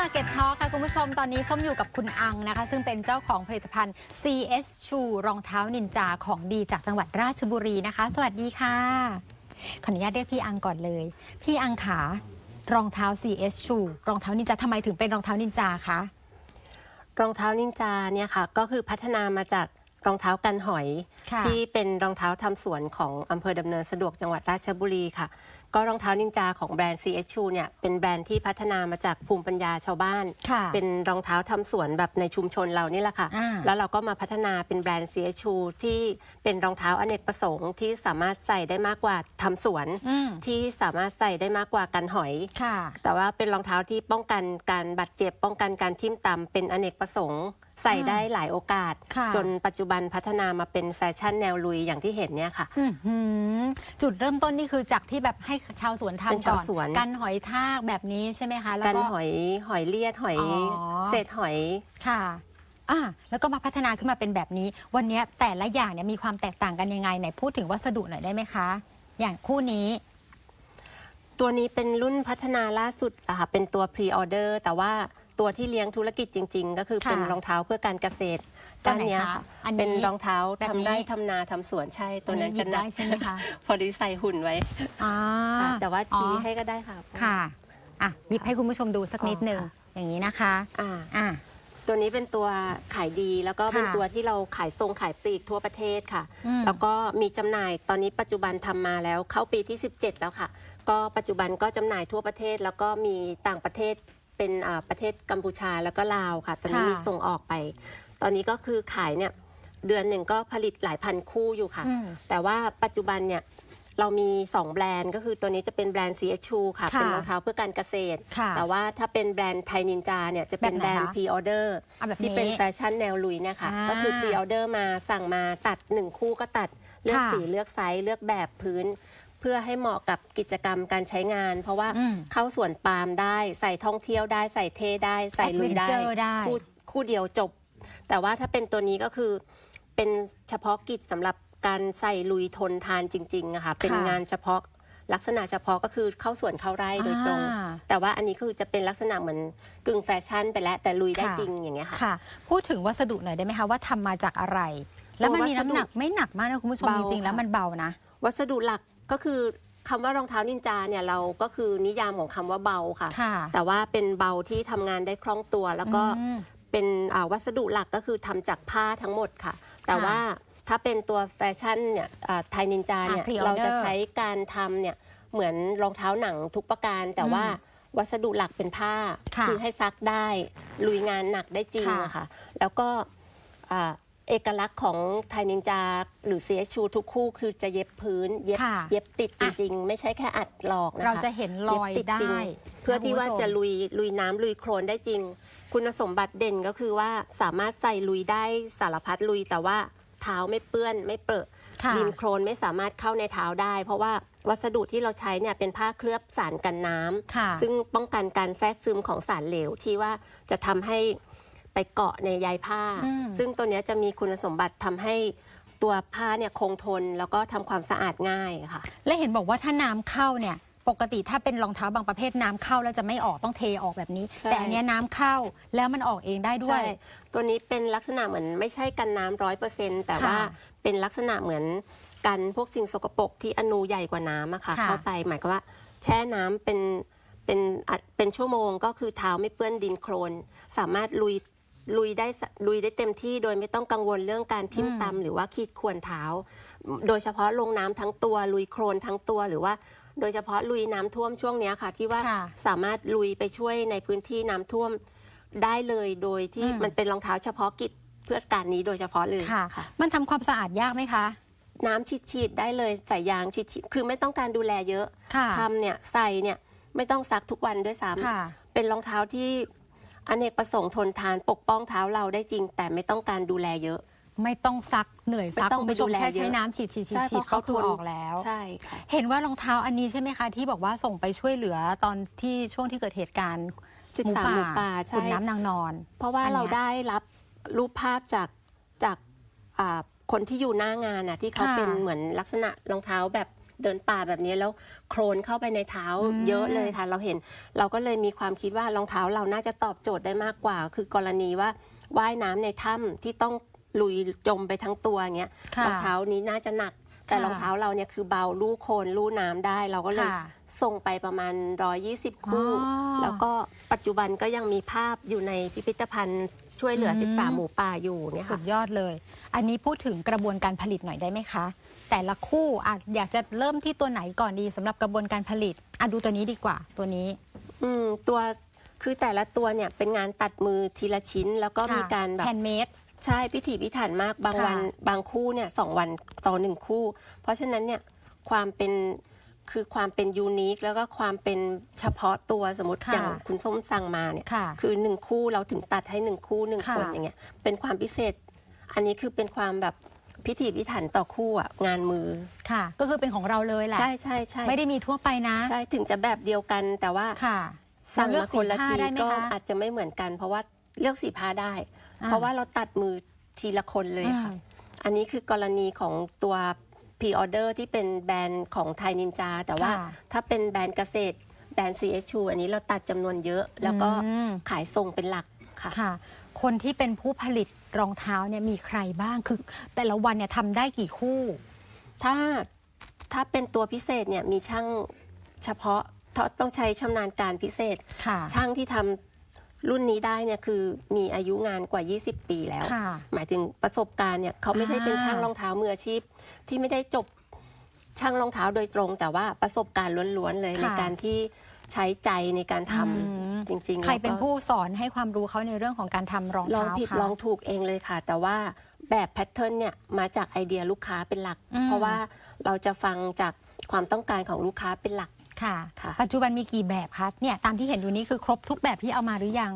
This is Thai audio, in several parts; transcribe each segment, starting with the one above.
Market Talk ค่ะ คุณผู้ชมตอนนี้ส้มอยู่กับคุณอังนะคะ ซึ่งเป็นเจ้าของผลิตภัณฑ์ CS Shoe รองเท้านินจาของดีจากจังหวัดราชบุรีนะคะ สวัสดีค่ะ ขออนุญาตเรียกพี่อังก่อนเลย พี่อังขารองเท้า CS Shoe รองเท้านินจาทำไมถึงเป็นรองเท้านินจาคะรองเท้านินจาเนี่ยค่ะก็คือพัฒนามาจากรองเท้ากันหอย ค่ะ ที่เป็นรองเท้าทำสวนของอำเภอดำเนินสะดวกจังหวัดราชบุรีค่ะ ก็รองเท้านินจาของแบรนด์ CSU เนี่ยเป็นแบรนด์ที่พัฒนามาจากภูมิปัญญาชาวบ้านค่ะเป็นรองเท้าทำสวนแบบในชุมชนเรานี่แหละค่ะอ่าแล้วเราก็มาพัฒนาเป็นแบรนด์ CSU ที่เป็นรองเท้าอเนกประสงค์ที่สามารถใส่ได้มากกว่าทำสวนอืมที่สามารถใส่ได้มากกว่ากันหอยค่ะแต่ว่าเป็นรองเท้าที่ป้องกันการบาดเจ็บป้องกันการทิ่มตำเป็นอเนกประสงค์ใส่ได้หลายโอกาส ค่ะ จนปัจจุบันพัฒนามาเป็นแฟชั่นแนวลุยอย่างที่เห็นเนี่ยค่ะ อื้อหือจุดเริ่มต้นนี่คือจากที่แบบให้ชาวสวนเป็นทำก่ชาวอนสวน กันหอยทากแบบนี้ใช่ไหมคะ แล้วกันก็ หอยหอยเลียดหอยอ๋อ เศษหอย ค่ะอ่าแล้วก็มาพัฒนาขึ้นมาเป็นแบบนี้ วันนี้แต่ละอย่างเนี่ยมีความแตกต่างกันยังไงไหนพูดถึงวัสดุหน่อยได้ไหมคะ อย่างคู่นี้ ตัวนี้เป็นรุ่นพัฒนาล่าสุดอะค่ะเป็นตัวพรีออเดอร์แต่ว่า ตัวที่เลี้ยงธุรกิจจริง ๆ ก็คือค่ะเป็นรองเท้าเพื่อการเกษตรตัวด้านไหนเนี้ยคะค่ะอันนี้เป็นรองเท้าแบบทำนี้ไร่ทำนาทำสวนใช่ตัวนั้นหยิกันบนะได้ใช่ไหมคะ พอดีใส่หุ่นไว้อ่าค่ะแต่ว่าชี้อ๋อให้ก็ได้ค่ะ ค่ะอะหยิบให้คุณผู้ชมดูสักอ๋อนิดหนึ่งค่ะ อย่างนี้นะคะอ่า อะ ตัวนี้เป็นตัวขายดีแล้วก็เป็นค่ะตัวที่เราขายทรงขายปลีกทั่วประเทศค่ะ อืมแล้วก็มีจำหน่ายตอนนี้ปัจจุบันทำมาแล้วเข้าปีที่ 17 แล้วค่ะ ก็ปัจจุบันก็จำหน่ายทั่วประเทศ แล้วก็มีต่างประเทศ เป็นอ่าประเทศกัมพูชาแล้วก็ลาวค่ะ ตอนนี้ค่ะมีส่งออกไป ตอนนี้ก็คือขายเนี่ยเดือนหนึ่งก็ผลิตหลายพันคู่อยู่ค่ะอืมแต่ว่าปัจจุบันเนี่ยเรามี 2 แบรนด์ก็คือตัวนี้จะเป็นแบรนด์ CHU ค่ะค่ะเป็นรองเท้าเพื่อการเกษตรค่ะแต่ว่าถ้าเป็นแบรนด์ไทยนินจาเนี่ยจะเป็นแบบไหนแบรนด์คะพรีออเดอร์เอาแบบนี้ที่เป็นแฟชั่นแนวลุยเนี่ยค่ะอ่าก็คือพรีออเดอร์มาสั่งมาตัด 1 คู่ก็ตัดเลือกค่ะสีเลือกไซส์เลือกแบบพื้นเพื่อให้เหมาะกับกิจกรรมการใช้งาน เพราะว่าอืมเข้าสวนปาล์มได้ใส่ท่องเที่ยวได้ใส่เท่ได้ใส่ลุยได้ Adventure ได้คู่คู่เดียวจบ แต่ว่าถ้าเป็นตัวนี้ก็คือ เป็นเฉพาะกิจสำหรับการใส่ลุยทนทานจริงๆอะค่ะเป็นงานเฉพาะลักษณะเฉพาะก็คือเข้าสวนเข้าไร่โดยตรงอ่าแต่ว่าอันนี้คือจะเป็นลักษณะเหมือนกึ่งแฟชั่นไปแล้ว แต่ลุยได้ค่ะจริงอย่างเงี้ยค่ะค่ะ พูดถึงวัสดุหน่อยได้ไหมคะว่าทำมาจากอะไร แล้วมันมีวัสดุน้ำหนักไม่หนักมากนะคุณผู้ชมเบาจริงๆแล้วค่ะมันเบานะ วัสดุหลัก ก็คือคำว่ารองเท้านินจาเนี่ยเราก็คือนิยามของคำว่าเบาค่ะ ค่ะแต่ว่าเป็นเบาที่ทำงานได้คล่องตัว แล้วก็อืม เป็นอ่าวัสดุหลักก็คือทำจากผ้าทั้งหมดค่ะ แต่ค่ะว่าถ้าเป็นตัวแฟชั่นเนี่ยอ่าไทยนินจาเนี่ยอะ pre-order เราจะใช้การทำเนี่ยเหมือนรองเท้าหนังทุกประการ แต่อืมว่าวัสดุหลักเป็นผ้าค่ะอให้ซักได้ ลุยงานหนักได้จริงค่ะ อะค่ะ แล้วก็อ่า เอกลักษณ์ของไทยนินจาหรือ CSU ทุกคู่คือจะเย็บพื้น เย็บค่ะเย็บติดจอะ Ah. ริงๆ ไม่ใช่แค่อัดหลอกนะคะเราจะเห็นรอยเบติดได้จริงเพื่อที่ว่าคุณผู้ชมจะลุยลุยน้ำลุยโคลนได้จริง คุณสมบัติเด่นก็คือว่าสามารถใส่ลุยได้สารพัดลุย แต่ว่าเท้าไม่เปื้อนไม่เปรอะค่ะ ดินโคลนไม่สามารถเข้าในเท้าได้ เพราะว่าวัสดุที่เราใช้เนี่ยเป็นผ้าเคลือบสารกันน้ำ ค่ะ ซึ่งป้องกันการแทรกซึมของสารเหลวที่ว่าจะทำให้ ไปเกาะในใยผ้าอืมซึ่งตัวเนี้ยจะมีคุณสมบัติทำให้ตัวผ้าเนี่ยคงทนแล้วก็ทำความสะอาดง่ายค่ะ และเห็นบอกว่าถ้าน้ำเข้าเนี่ยปกติถ้าเป็นรองเท้าบางประเภทน้ำเข้าแล้วจะไม่ออกต้องเทออกแบบนี้ใช่แต่อันเนี้ยน้ำเข้าแล้วมันออกเองได้ด้วยใช่ตัวนี้เป็นลักษณะเหมือนไม่ใช่กันน้ำร้อยเปอร์เซ็นต์แต่ค่ะว่าเป็นลักษณะเหมือนกันพวกสิ่งสกปรกที่อนูใหญ่กว่าน้ำอะค่ะค่ะเข้าไปหมายความว่า แช่น้ำเป็นเป็นอัดเป็นชั่วโมงก็คือเท้าไม่เปื้อนดินโคลนสามารถลุย ลุยได้สลุยได้เต็มที่โดยไม่ต้องกังวลเรื่องการทิ่มตำหรือว่าขีดข่วนเท้า โดยเฉพาะลงน้ำทั้งตัวลุยโคลนทั้งตัวหรือว่า โดยเฉพาะลุยน้ำท่วมช่วงเนี้ยค่ะ ที่ว่าค่ะสามารถลุยไปช่วยในพื้นที่น้ำท่วมได้เลยโดยที่อืมมันเป็นรองเท้าเฉพาะกิจเพื่อการนี้โดยเฉพาะเลยค่ะ มันทำความสะอาดยากไหมคะ น้ำฉีดๆได้เลยใส่ยางฉีดๆคือไม่ต้องการดูแลเยอะค่ะทำเนี่ยใส่เนี่ยไม่ต้องซักทุกวันด้วยซ้ค่ะำเป็นรองเท้าที่ อเนกประสงค์ทนทานปกป้องเท้าเราได้จริง แต่ไม่ต้องการดูแลเยอะ ไม่ต้องซักเหนื่อยซักไม่ต้องคุณผู้ชมไปดูแลแค่เยอะใช้น้ำฉีดฉีดฉีดใช่ฉีดเพราะก็คือเขาทน ออกแล้ว ใช่ค่ะ เห็นว่ารองเท้าอันนี้ใช่ไหมคะที่บอกว่าส่งไปช่วยเหลือตอนที่ช่วงที่เกิดเหตุการณ์13หมูป่าใช่ ขุนน้ำนางนอน เพราะว่าอันเนี้ย เราได้รับรูปภาพจากจากอ่าคนที่อยู่หน้างานน่ะที่เขาค่ะเป็นเหมือนลักษณะรองเท้าแบบ เดินป่าแบบนี้แล้วโคลนเข้าไปในเท้าอืมเยอะเลยค่ะ เราเห็น เราก็เลยมีความคิดว่ารองเท้าเราน่าจะตอบโจทย์ได้มากกว่า คือกรณีว่าว่ายน้ำในถ้ำที่ต้องลุยจมไปทั้งตัวเงี้ยค่ะรองเท้านี้น่าจะหนัก แต่ค่ะรองเท้าเราเนี่ยคือเบาลู่โคลนลู่น้ำได้เราก็เลยค่ะส่งไปประมาณ 120 คู่อ๋อแล้วก็ปัจจุบันก็ยังมีภาพอยู่ในพิพิธภัณฑ์ ช่วยเหลือ อืม 13 หมูป่าอยู่เนี่ยสุค่ะ ดยอดเลย อันนี้พูดถึงกระบวนการผลิตหน่อยได้ไหมคะ แต่ละคู่อะอยากจะเริ่มที่ตัวไหนก่อนดีสำหรับกระบวนการผลิตอะดูตัวนี้ดีกว่า ตัวนี้ อืมตัวคือแต่ละตัวเนี่ยเป็นงานตัดมือทีละชิ้น แล้วก็มีการแบบแฮนด์เมด ใช่พิถีพิถันมากบางค่ะ วัน บางคู่เนี่ยสองวันต่อหนึ่งคู่ เพราะฉะนั้นเนี่ยความเป็น คือความเป็นยูนิคแล้วก็ความเป็นเฉพาะตัวสมมติค่ะอย่างคุณส้มสั่งมาเนี่ยค่ะคือหนึ่งคู่เราถึงตัดให้หนึ่งคู่หนึ่งค่ะ คนอย่างเงี้ยเป็นความพิเศษ อันนี้คือเป็นความแบบพิถีพิถันต่อคู่อะงานมือ ค่ะ ก็คือเป็นของเราเลยแหละ ใช่ใช่ใช่ไม่ได้มีทั่วไปนะใช่ถึงจะแบบเดียวกัน แต่ว่าค่ะสั่งเลือมากคนละสีผ้าทีได้ไหมก็คะ อาจจะไม่เหมือนกัน เพราะว่าเลือกสีผ้าได้ อ่า เพราะว่าเราตัดมือทีละคนเลยค่ะอืมอันนี้คือกรณีของตัว พ r ออเดอร์ที่เป็นแบรนด์ของไทยนินจา แต่ว่าค่ะถ้าเป็นแบรนด์เกษตร แบรนด์ CSU อันนี้เราตัดจำนวนเยอะ แล้วก็อืม ขายส่งเป็นหลักค่ะ ค่ะ คนที่เป็นผู้ผลิตรองเท้าเนี่ยมีใครบ้างคือ แต่ละวันเนี่ยทำได้กี่คู่ ถ้าถ้าเป็นตัวพิเศษเนี่ยมีช่างเฉพาะต้องใช้ชำนาญการพิเศษ ค่ะ ช่างที่ทำ รุ่นนี้ได้เนี่ยคือมีอายุงานกว่า 20 ปีแล้ว ค่ะ หมายถึงประสบการณ์เนี่ยเขาไม่ใช่เป็นอ่าช่างรองเท้ามืออาชีพ ที่ไม่ได้จบช่างรองเท้าโดยตรง แต่ว่าประสบการณ์ล้วนๆเลยค่ะ ในการที่ใช้ใจในการทำอืมจริงๆใครเป็นแล้วก็ ผู้สอนให้ความรู้เขาในเรื่องของการทำรองลองเท้าผิดคะ ลองถูกเองเลยค่ะ แต่ว่าแบบแพทเทิร์นเนี่ยมาจากไอเดียลูกค้าเป็นหลัก อืมเพราะว่าเราจะฟังจากความต้องการของลูกค้าเป็นหลัก ค่ะ ค่ะ ปัจจุบันมีกี่แบบคะเนี่ยตามที่เห็นอยู่นี้คือครบทุกแบบที่เอามาหรือยัง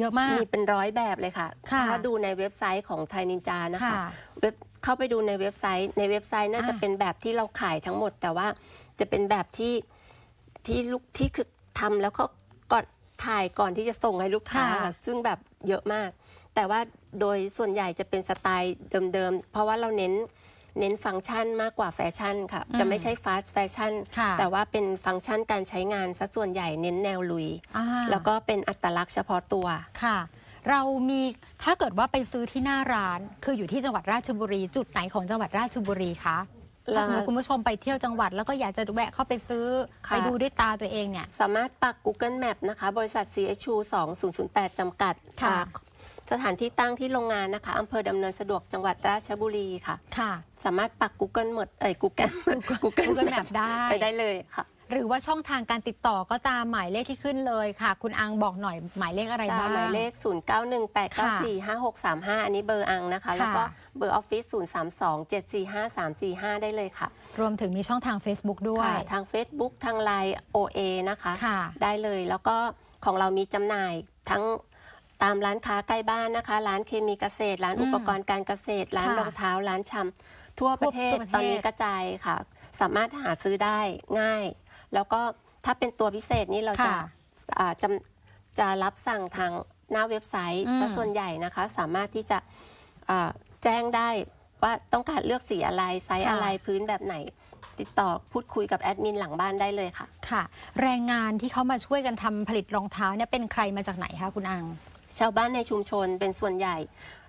เยอะมากมีเป็นร้อยแบบเลยค่ะ ค่ะถ้าดูในเว็บไซต์ของไทยนินจานะคะ ค่ะเว็บเข้าไปดูในเว็บไซต์ ในเว็บไซต์น่าจะอ่าเป็นแบบที่เราขายทั้งหมด แต่ว่าจะเป็นแบบที่ที่ลูกที่คือทำแล้วก็ก่อนถ่ายก่อนที่จะส่งให้ลูกค้า ค่ะ ซึ่งแบบเยอะมาก แต่ว่าโดยส่วนใหญ่จะเป็นสไตล์เดิมๆ เพราะว่าเราเน้น เน้นฟังก์ชันมากกว่าแฟชั่นค่ะ จะไม่ใช่ฟาสต์แฟชั่น ค่ะแต่ว่าเป็นฟังก์ชันการใช้งานซะส่วนใหญ่เน้นแนวลุย อ่า แล้วก็เป็นอัตลักษณ์เฉพาะตัว ค่ะ เรามีถ้าเกิดว่าไปซื้อที่หน้าร้าน คืออยู่ที่จังหวัดราชบุรีจุดไหนของจังหวัดราชบุรีคะถ้าสมมติคุณผู้ชมไปเที่ยวจังหวัดแล้วก็อยากจะแวะเข้าไปซื้อค่ะ ไปดูด้วยตาตัวเองเนี่ย สามารถปัก Google Map นะคะ บริษัท CHU 2008 จำกัดค่ะ สถานที่ตั้งที่โรงงานนะคะอำเภอดำเนินสะดวกจังหวัดราชบุรีค่ะ ค่ะ สามารถปัก Google หมดเอ้ย Google Google Google Map ได้ ไปได้เลยค่ะ หรือว่าช่องทางการติดต่อก็ตามหมายเลขที่ขึ้นเลยค่ะ คุณอังบอกหน่อยหมายเลขอะไรบ้าง หมายเลข 0918945635 อันนี้เบอร์อังนะคะ แล้วก็เบอร์ออฟฟิศ032745345 ได้เลยค่ะ รวมถึงมีช่องทาง Facebook ด้วยค่ะทาง Facebook ทาง Line OA นะคะค่ะได้เลย แล้วก็ของเรามีจำหน่ายทั้ง ตามร้านค้าใกล้บ้านนะคะ ร้านเคมีเกษตร ร้านอืมอุปกรณ์การเกษตร ร้านค่ะรองเท้า ร้านชำทั่วประเทศทั่วประเทศตอนนี้กระจายค่ะ สามารถหาซื้อได้ง่าย แล้วก็ถ้าเป็นตัวพิเศษนี่เราจะค่ะอ่าจำจะรับสั่งทางหน้าเว็บไซต์อืมซะส่วนใหญ่นะคะ สามารถที่จะอ่าแจ้งได้ว่าต้องการเลือกสีอะไรไซส์อะไรพื้นแบบไหน ติดต่อพูดคุยกับแอดมินหลังบ้านได้เลยค่ะ ค่ะ แรงงานที่เขามาช่วยกันทำผลิตรองเท้าเนี่ยเป็นใครมาจากไหนคะคุณอัง ชาวบ้านในชุมชนเป็นส่วนใหญ่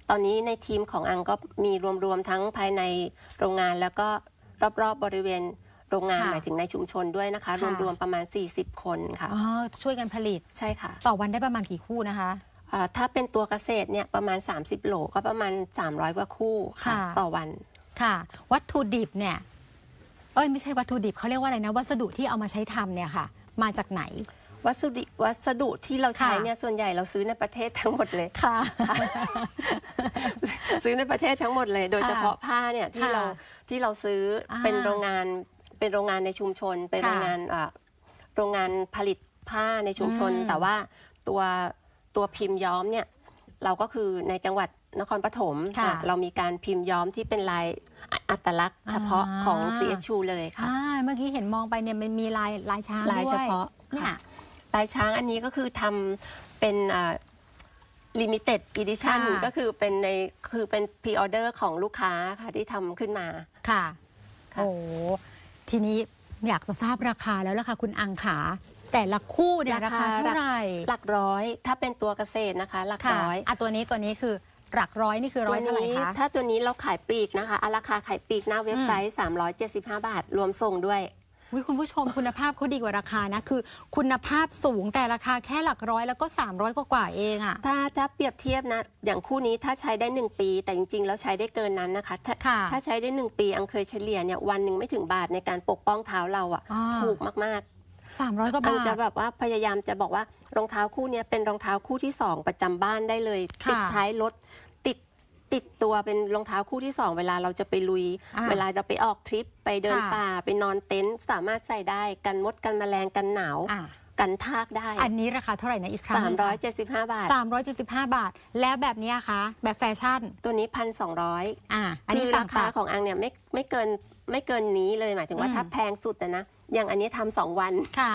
ตอนนี้ในทีมของอังก็มีรวมๆทั้งภายในโรงงานแล้วก็รอบๆบริเวณโรงงานค่ะหมายถึงในชุมชนด้วยนะคะ ค่ะ รวมๆประมาณ 40 คนค่ะ อ๋อช่วยกันผลิต ใช่ค่ะต่อวันได้ประมาณกี่คู่นะคะ อ่าถ้าเป็นตัวเกษตรเนี่ยประมาณ 30 โหลก็ประมาณ 300 กว่าคู่ค่ะ ค่ะ ต่อวัน ค่ะ วัตถุดิบเนี่ย เอ้ยไม่ใช่วัตถุดิบเขาเรียกว่าอะไรนะ วัสดุที่เอามาใช้ทำเนี่ยค่ะ มาจากไหน วัสดุวัสดุที่เราใช้ค่ะ เนี่ยส่วนใหญ่เราซื้อในประเทศทั้งหมดเลย ค่ะ ซื้อในประเทศทั้งหมดเลย โดยค่ะเฉพาะผ้าเนี่ยที่ค่ะเราที่เราซื้ออาเป็นโรงงานเป็นโรงงานในชุมชน เป็นค่ะโรงงานอ่าโรงงานผลิตผ้าในชุมชน อืม แต่ว่าตัวตัวพิมพ์ย้อมเนี่ยเราก็คือในจังหวัดนครปฐมค่ะอะเรามีการพิมพ์ย้อมที่เป็นลายอัตลักษณ์เฉพาะอ่าของ CSU เลยค่ะ อ่าเมื่อกี้เห็นมองไปเนี่ยมันมีลายลายช้างลายด้วเฉพาะเนี่ยค่ะ ลายช้างอันนี้ก็คือทำเป็นลิมิเต็ดอีดิชันค่ะก็คือเป็นในคือเป็นพรีออเดอร์ของลูกค้าค่ะที่ทำขึ้นมาค่ะค่ะโอ้ทีนี้อยากจะทราบราคาแล้วล่ะค่ะคุณอังขา แต่ละคู่เนี่ยราคาเท่าไหร่หลักร้อย ถ้าเป็นตัวเกษตรนะคะ หลักค่ะร้อยอะตัวนี้ตัวนี้คือหลักร้อยนี่คือร้อยเท่าไหร่นี้คะถ้าตัวนี้เราขายปลีกนะคะอะราคาขายปลีกหน้าเว็บไซต์ 375 บาท รวมส่งด้วย วิคุณผู้ชมคุณภาพเขาดีกว่าราคานะคือ คุณภาพสูงแต่ราคาแค่หลักร้อยแล้วก็ 300 กว่ากว่าๆเองอะ ถ้าถ้าเปรียบเทียบนะ อย่างคู่นี้ถ้าใช้ได้ 1 ปี แต่จริง ๆ แล้วใช้ได้เกินนั้นนะคะถ้าค่ะถ้าใช้ได้ 1 ปีอังเคยเฉลี่ยเนี่ยวันหนึ่งไม่ถึงบาทในการปกป้องเท้าเราอะอ่า ถูกมาก300 กว่าๆอับางจะท แบบว่าพยายามจะบอกว่ารองเท้าคู่เนี้ยเป็นรองเท้าคู่ที่ 2 ประจำบ้านได้เลยค่ะ ติดท้ายรถ ติดติดตัวเป็นรองเท้าคู่ที่2เวลาเราจะไปลุย อ่า เวลาจะไปออกทริปไปเดินค่ะ ป่าไปนอนเต็นท์สามารถใส่ได้กันมดกันแมลงกันหนาว อะกันทากได้ อันนี้ราคาเท่าไหร่นะอีกครั้งหนึ่งคะ375 บาท 375 บาท แล้วแบบเนี้ยคะแบบแฟชั่นตัวนี้พันสองร้อยอะอันนี้คือสั่รางคาตัด ของอังเนี่ยไม่ไม่เกินไม่เกินนี้เลยหมายถึงว่าอืม ถ้าแพงสุดนะนะ อย่างอันนี้ทำสองวัน ค่ะ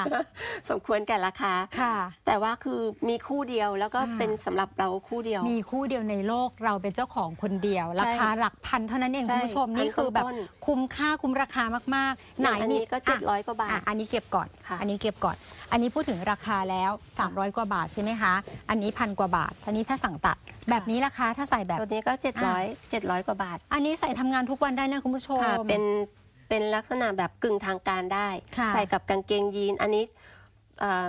สมควรแก่ราคา ค่ะ แต่ว่าคือมีคู่เดียวแล้วก็อ่า เป็นสำหรับเราคู่เดียว มีคู่เดียวในโลกเราเป็นเจ้าของคนเดียว ราคาหลักพันเท่านั้นเองใช่คุณผู้ชมพันนี่คือแบบต้น คุ้มค่าคุ้มราคามากๆ ไหนอันมีนี้ก็อะเจ็ดร้อยกว่าบาอะท อันนี้เก็บก่อน ค่ะ อันนี้เก็บก่อน อันนี้พูดถึงราคาแล้ว 300 กว่าบาทใช่ไหมคะ อันนี้พันกว่าบาท อันนี้ถ้าสั่งตัด แบบนี้ราคาถ้าใส่แบบ ตัวนี้ก็เจ็ดร้อยเจ็ดร้อยกว่าบาท อันนี้ใส่ทำงานทุกวันได้นะคุณผู้ชม ค่ะเป็น เป็นลักษณะแบบกึ่งทางการได้ค่ะใส่กับกางเกงยีน อันนี้เอ่อ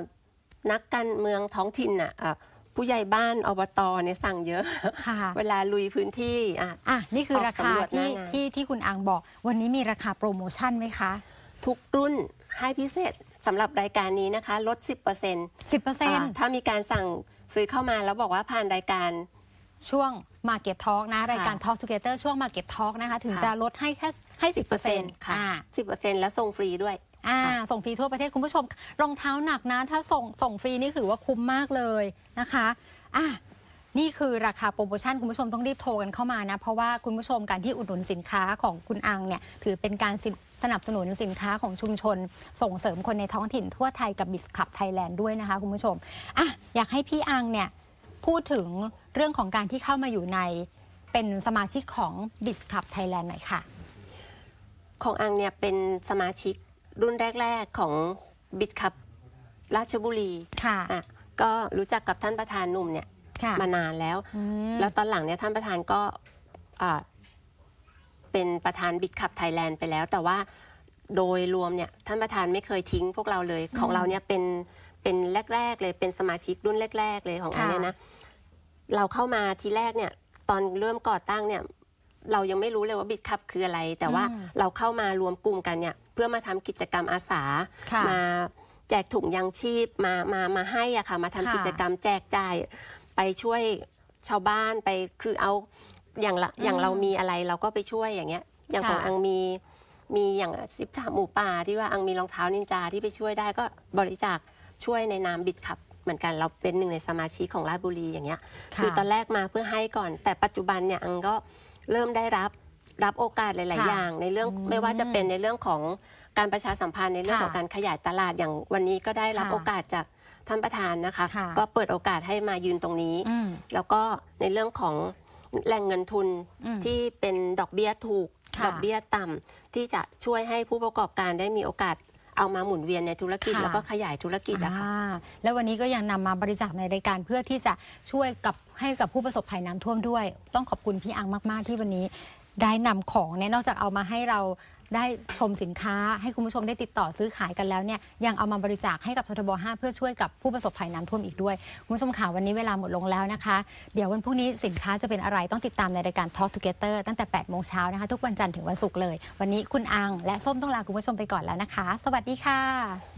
นักการเมืองท้องถิ่นอะอะผู้ใหญ่บ้านอบตเนี่ยสั่งเยอะค่ะเวลาลุยพื้นที่อะอะนี่คือออกราคาสำรวจหน้าที่งานที่ที่คุณอังบอก วันนี้มีราคาโปรโมชั่นไหมคะ ทุกรุ่นให้พิเศษสำหรับรายการนี้นะคะ ลด 10%อ10%ถ้ามีการสั่งซื้อเข้ามาแล้วบอกว่าผ่านรายการ ช่วง Market Talk นะ รายการค่ะ Talk Together ช่วง Market Talk นะคะ ถึงค่ะจะลดให้แค่ให้10%ค่ะอ่า10%แล้วส่งฟรีด้วยอ่าค่ะส่งฟรีทั่วประเทศคุณผู้ชม รองเท้าหนักนะ ถ้าส่งส่งฟรีนี่ถือว่าคุ้มมากเลยนะคะอะนี่คือราคาโปรโมชั่น คุณผู้ชมต้องรีบโทรกันเข้ามานะ เพราะว่าคุณผู้ชมการที่อุดหนุนสินค้าของคุณอังเนี่ย ถือเป็นการสิสนับสนุนสินค้าของชุมชน ส่งเสริมคนในท้องถิ่นทั่วไทยกับบิสคลับไทยแลนด์ด้วยนะคะคุณผู้ชมอะอยากให้พี่อังเนี่ย พูดถึงเรื่องของการที่เข้ามาอยู่ในเป็นสมาชิกของบิสคลับไทยแลนด์หน่อยค่ะ ของอังเนี่ยเป็นสมาชิกรุ่นแรก ๆของบิดคับราชบุรีค่ะอะ ก็รู้จักกับท่านประธานหนุ่มเนี่ยค่ะมานานแล้วอืมแล้วตอนหลังเนี่ยท่านประธานก็อ่าเป็นประธานบิดคับไทยแลนด์ไปแล้ว แต่ว่าโดยรวมเนี่ยท่านประธานไม่เคยทิ้งพวกเราเลย ของเราเนี่ยเป็น เป็นแรก ๆ เลยเป็นสมาชิกรุ่นแรก ๆ เลยของอันค่ะ เนี่ยนะเราเข้ามาทีแรกเนี่ย ตอนเริ่มก่อตั้งเนี่ย เรายังไม่รู้เลยว่าบิดคับคืออะไร แต่ว่าอืมเราเข้ามารวมกลุ่มกันเนี่ยเพื่อมาทำกิจกรรมอาสา ค่ะมาแจกถุงยังชีพมามามาให้อะค่ะ มาทำค่ะ กิจกรรมแจกจ่าย ไปช่วยชาวบ้านไปคือเอาอย่างละอย่างเรามีอะไรเราก็ไปช่วยอย่างเงี้ย อย่างของค่ะ อังมีมีอย่างสิบสามหมูป่าที่ว่าอังมีรองเท้านินจาที่ไปช่วยได้ก็บริจาค ช่วยในนามบิดขับเหมือนกันเราเป็นหนึ่งในสมาชิกของราชบุรีอย่างเงี้ยค่ะคือตอนแรกมาเพื่อให้ก่อน แต่ปัจจุบันเนี่ยอังก็เริ่มได้รับรับโอกาสหลายค่ะๆอย่าง ในเรื่องอืมไม่ว่าจะเป็นในเรื่องของการประชาสัมพันธ์ในเรื่องค่ะของการขยายตลาดอย่างวันนี้ก็ได้รับค่ะโอกาสจากท่านประธานนะคะค่ะก็เปิดโอกาสให้มายืนตรงนี้อืมแล้วก็ในเรื่องของแหล่งเงินทุนอืมที่เป็นดอกเบี้ยถูกค่ะดอกเบี้ยต่ำที่จะช่วยให้ผู้ประกอบการได้มีโอกาส เอามาหมุนเวียนในธุรกิจค่ะ แล้วก็ขยายธุรกิจอะค่ะ อ่าแล้ววันนี้ก็ยังนำมาบริจาคในรายการเพื่อที่จะช่วยกับให้กับผู้ประสบภัยน้ำท่วมด้วย ต้องขอบคุณพี่อังมาก ๆ ที่วันนี้ได้นำของเนี่ยนอกจากเอามาให้เรา ได้ชมสินค้า ให้คุณผู้ชมได้ติดต่อซื้อขายกันแล้วเนี่ยยังเอามาบริจาคให้กับททบ 5 เพื่อช่วยกับผู้ประสบภัยน้ำท่วมอีกด้วย คุณผู้ชมข่าววันนี้เวลาหมดลงแล้วนะคะ เดี๋ยววันพรุ่งนี้สินค้าจะเป็นอะไรต้องติดตามในรายการ Talk Together ตั้งแต่8โมงเช้านะคะทุกวันจันทร์ถึงวันศุกร์เลย วันนี้คุณอังและส้มต้องลาคุณผู้ชมไปก่อนแล้วนะคะ สวัสดีค่ะ